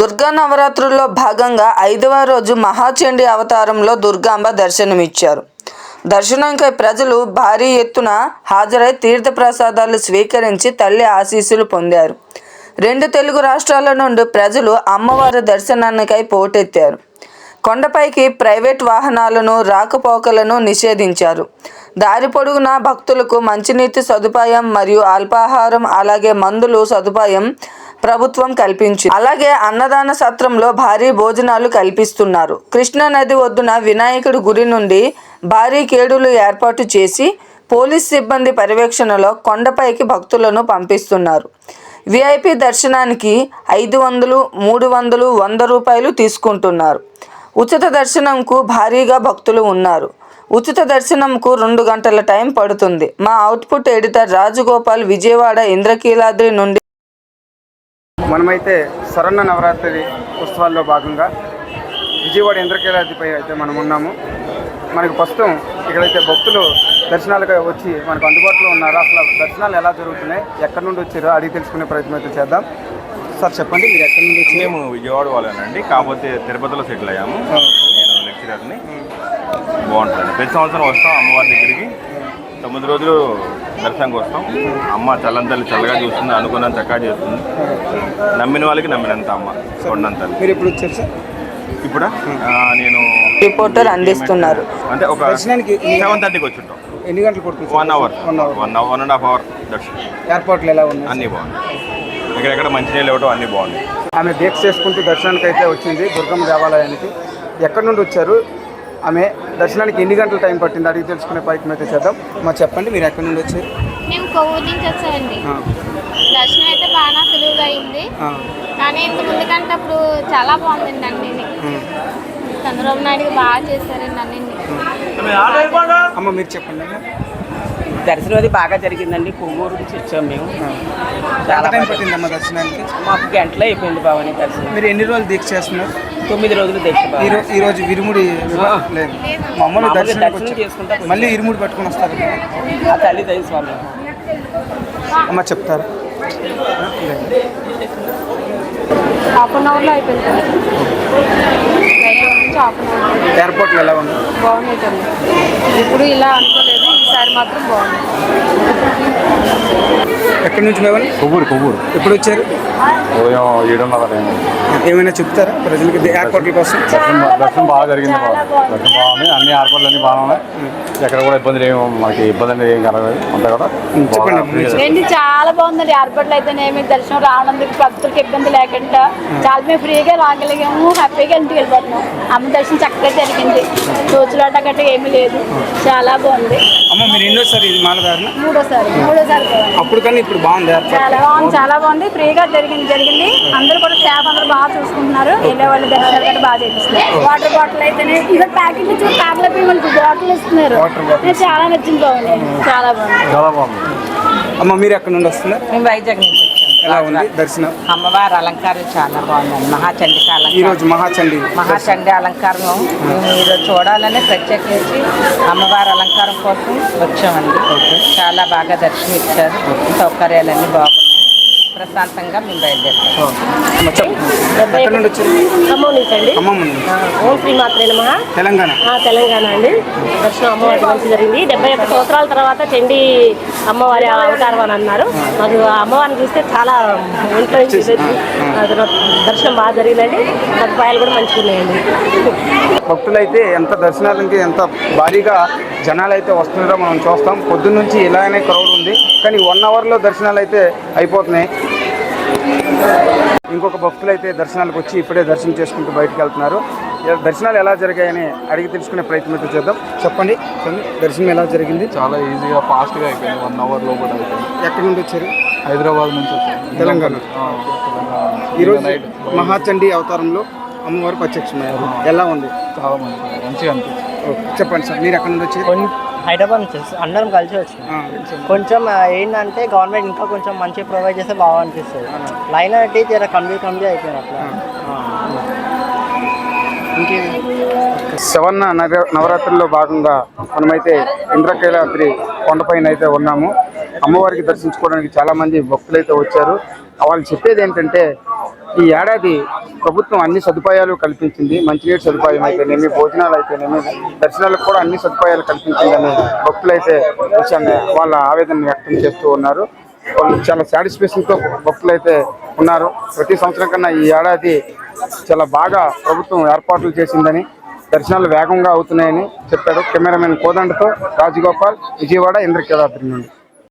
దుర్గా నవరాత్రుల్లో భాగంగా ఐదవ రోజు మహాచండి అవతారంలో దుర్గాంబ దర్శనమిచ్చారు. దర్శనంకై ప్రజలు భారీ ఎత్తున హాజరై తీర్థ ప్రసాదాలు స్వీకరించి తల్లి ఆశీస్సులు పొందారు. రెండు తెలుగు రాష్ట్రాల నుండి ప్రజలు అమ్మవారి దర్శనానికై పోటెత్తారు. కొండపైకి ప్రైవేట్ వాహనాలను రాకపోకలను నిషేధించారు. దారి పొడుగునా భక్తులకు మంచినీటి సదుపాయం మరియు అల్పాహారం అలాగే మందులు సదుపాయం ప్రభుత్వం కల్పించింది. అలాగే అన్నదాన సత్రంలో భారీ భోజనాలు కల్పిస్తున్నారు. కృష్ణా నది ఒడ్డున వినాయకుడి గుడి నుండి భారీ కేడులు ఏర్పాటు చేసి పోలీస్ సిబ్బంది పర్యవేక్షణలో కొండపైకి భక్తులను పంపిస్తున్నారు. విఐపి దర్శనానికి ఐదు వందలు మూడు వందలు వంద రూపాయలు తీసుకుంటున్నారు. ఉచిత దర్శనంకు భారీగా భక్తులు ఉన్నారు. ఉచిత దర్శనంకు రెండు గంటల టైం పడుతుంది. మా అవుట్పుట్ ఎడిటర్ రాజగోపాల్ విజయవాడ ఇంద్రకీలాద్రి నుండి మనమైతే శరణ నవరాత్రి ఉత్సవాల్లో భాగంగా విజయవాడ ఇంద్రకీలాద్రిపై అయితే మనం ఉన్నాము. మనకు ప్రస్తుతం ఇక్కడైతే భక్తులు దర్శనాలుగా వచ్చి మనకు అందుబాటులో ఉన్నారు అసలు దర్శనాలు ఎలా జరుగుతున్నాయి ఎక్కడి నుండి వచ్చారో అడిగి తెలుసుకునే ప్రయత్నం అయితే చేద్దాం. సార్ చెప్పండి మీరు ఎక్కడి నుండి వచ్చి మేము విజయవాడ వాళ్ళేనండి కాకపోతే తిరుపతిలో సెటిల్ అయ్యాము. నేను లెక్చరర్ని. బాగుంటుంది ప్రతి సంవత్సరం వస్తాం అమ్మవారి దగ్గరికి. తొమ్మిది రోజులు దర్శనంకి వస్తాం. అమ్మ చల్లంతల్లి చల్లగా చూస్తుంది అనుకున్నంత చక్కగా చేస్తుంది. నమ్మిన వాళ్ళకి నమ్మినంత అమ్మ కొండంతల్లి. మీరు ఎప్పుడు వచ్చారు సార్? ఇప్పుడు? నేను రిపోర్టర్ అందిస్తున్నారు. అంటే ఒక దర్శనానికి సెవెన్ థర్టీకి వచ్చి ఉంటాం ఎన్ని గంటలు పడుతుంది one hour one hour one hour one and half hour దర్శనం. ఏర్పాట్లు ఎలా ఉన్నాయి అన్నీ బాగున్నాయి. ఎక్కడెక్కడ మంచినీళ్ళు ఇవ్వడం అన్నీ బాగున్నాయి. ఆమె దీక్ష చేసుకుంటూ దర్శనానికి అయితే వచ్చింది దుర్గమ్మ దేవాలయానికి. ఎక్కడి నుండి వచ్చారు? ఆమె దర్శనానికి ఎన్ని గంటల టైం పట్టింది? అడిగి తెలుసుకునే ప్రయత్నం అయితే చేద్దాం. మా చెప్పండి మీరు ఎక్కడి నుండి వచ్చారు? మేము కొవ్వూరు నుంచి వచ్చామండి. దర్శనం అయితే బాగా సులువుగా అయింది. కానీ ఇంత ముందు కంటే అప్పుడు చాలా బాగుందండి అన్ని. చంద్రబాబు నాయుడు బాగా చేశారండి అన్ని అమ్మ మీరు చెప్పండి. దర్శనం అది బాగా జరిగిందండి. కొవ్వూరు నుంచి వచ్చాం మేము. ఎంత టైం పట్టిందమ్మ దర్శనానికి? మాకు గంటలో అయిపోయింది బావని దర్శనం. మీరు ఎన్ని రోజులు దీక్ష చేస్తున్నారు? తొమ్మిది రోజులు దీక్ష. ఈ రో- ఈ రోజు ఇరుముడి వివాహం లేదు. మామూలు మామూలు దర్శనం దర్శనం చేసుకుంటా మళ్ళీ ఇరుముడి పట్టుకొని వస్తారు ఆ తల్లి దయ స్వామి. అమ్మ చెప్తారు? హాఫ్ అన్ అవర్లో అయిపోయింది. ఎయిర్పోర్ట్లు ఎలా ఉంది? బాగున్నాయి ఇప్పుడు ఇలా అనుకోలేదు. ఈసారి మాత్రం బాగుంది. ఎక్కడి నుంచి మేమని? కొవ్వూరు కొవ్వూరు. ఎప్పుడు వచ్చారు? ఉదయం ఏడున్నర ఏమైనా చెప్తారా ప్రజలకి? ఎయిర్పోర్ట్ల కోసం దర్శనం బాగా జరిగింది. దర్శనం బాగుంది. అన్ని ఏర్పాట్లు అన్ని బాగా ఉన్నాయి. ఎక్కడ కూడా ఇబ్బందులు ఏమి మనకి ఇబ్బంది అనేది ఏం కలగదు. అంతా కూడా చెప్పండి. చాలా బాగుందండి. ఏర్పాట్లు అయితేనేమి దర్శనం రావడానికి భక్తులకు ఇబ్బంది లేకుండా చాలా మేము ఫ్రీగా రాగలిగాము. హ్యాపీగా ఇంటికి వెళ్ళిపోతున్నాం. అమ్మ దర్శనం చక్కగా జరిగింది. రోజులాట గట్రా ఏమీ లేదు. చాలా బాగుంది. అమ్మ మీరు ఎన్నోసారి ఇది మూడోసారి. మూడోసారి అప్పుడు కానీ ఇప్పుడు బాగుంది ఏర్పాటు. చాలా బాగుంది చాలా బాగుంది. ఫ్రీగా జరిగింది జరిగింది. అందరూ కూడా స్టాఫ్ అందరూ బాగా చూసుకుంటున్నారు. వెళ్ళే వాళ్ళు దర్శనాలు కూడా బాగా చేపిస్తున్నారు. వాటర్ బాటిల్ అయితేనే ఇదో ప్యాకెట్ ఇచ్చి కార్లో మనకి బాటిల్ ఇస్తున్నారు. నాకు చాలా నచ్చింది బాగుంది. చాలా బాగుంది. చాలా బాగుంది. అమ్మ మీరు ఎక్కడి నుండి వస్తున్నారు? మేము వైజాగ్ నుంచి. ఎలా ఉంది? వచ్చాం దర్శనం? అమ్మవారి అలంకారం చాలా బాగుందండి. మహాచండిక ఈ అలంకారం. రోజు మహాచండి మహాచండి అలంకారం ఈరోజు చూడాలని ప్రత్యేకించి అమ్మవారి అలంకారం కోసం వచ్చామండి. చాలా బాగా దర్శనం ఇచ్చారు సౌకర్యాలన్నీ బాగున్నాయి. ప్రశాంతంగా మేము బయలుదేరాం అమ్మ చెప్పండి ఎక్కడి నుండి వచ్చారు ఖమ్మం నుంచి అండి. ఓం శ్రీ మాత్రే నమః. తెలంగాణ. తెలంగాణ అండి. దర్శనం అమ్మవారి మంచి జరిగింది. డెబ్బై ఒక్క సంవత్సరాల తర్వాత చండీ అమ్మవారి అవతారం అని అన్నారు. మాకు అమ్మవారిని చూస్తే చాలా ఒంట్లో దర్శనం బాగా జరిగిందండి. సదుపాయాలు కూడా మంచిగా ఉన్నాయండి భక్తులైతే ఎంత దర్శనాలకి ఎంత భారీగా జనాలు అయితే వస్తున్నారో మనం చూస్తాం. పొద్దున్న నుంచి ఇలానే క్రౌడ్ ఉంది. కానీ వన్ అవర్లో దర్శనాలు అయితే అయిపోతున్నాయి. ఇంకొక భక్తులు అయితే దర్శనాలకు వచ్చి ఇప్పుడే దర్శనం చేసుకుంటూ బయటకు వెళ్తున్నారు. దర్శనాలు ఎలా జరిగాయని అడిగి తెలుసుకునే ప్రయత్నం అయితే చేద్దాం. చెప్పండి. దర్శనం ఎలా జరిగింది? చాలా ఈజీగా ఫాస్ట్గా అయిపోయింది. వన్ అవర్ లోపల అయిపోయింది. ఎక్కడి నుండి వచ్చారు? హైదరాబాద్ నుంచి వచ్చాను. తెలంగాణ. ఈరోజు మహాచండీ అవతారంలో అమ్మవారు ప్రత్యక్షమయ్యారు. ఎలా ఉంది? చాలా మంచిగా మంచిగా అనిపించింది. ఓకే. చెప్పండి సార్ మీరు ఎక్కడి నుండి వచ్చారు? హైదరాబాద్ నుంచి వస్తు- అందరం కలిసి వచ్చినాం. ఆ, కొంచెం ఆ, ఏంటంటే గవర్నమెంట్ ఇంకా కొంచెం మంచిగా ప్రొవైడ్ చేస్తే బాగా అనిపిస్తుంది. లైన్ అంటే జర కన్వీ కన్వీ అయిపోయింది అట్లా. ఆ. ఇంకేమి శవన్న నగ- నవరాత్రుల్లో భాగంగా మనమైతే ఇంద్రకైలాద్రి కొండపైన అయితే ఉన్నాము. అమ్మవారికి దర్శించుకోవడానికి చాలా మంది భక్తులు అయితే వచ్చారు. వాళ్ళు చెప్పేది ఏంటంటే ఈ ఏడాది ప్రభుత్వం అన్ని సదుపాయాలు కల్పించింది. మంచినీటి సదుపాయం అయితేనేమి భోజనాలు అయితేనేమి దర్శనాలకు కూడా అన్ని సదుపాయాలు కల్పించిందని భక్తులైతే విషయాన్ని వాళ్ళ ఆవేదన వ్యక్తం చేస్తూ ఉన్నారు. వాళ్ళు చాలా సాటిస్ఫాక్షన్తో భక్తులు అయితే ఉన్నారు. ప్రతి సంవత్సరం కన్నా ఈ ఏడాది చాలా బాగా ప్రభుత్వం ఏర్పాట్లు చేసిందని దర్శనాలు వేగంగా అవుతున్నాయని చెప్పారు. కెమెరామెన్ కోదండతో రాజగోపాల్ విజయవాడ ఇంద్రకేదాద్రి నుండి.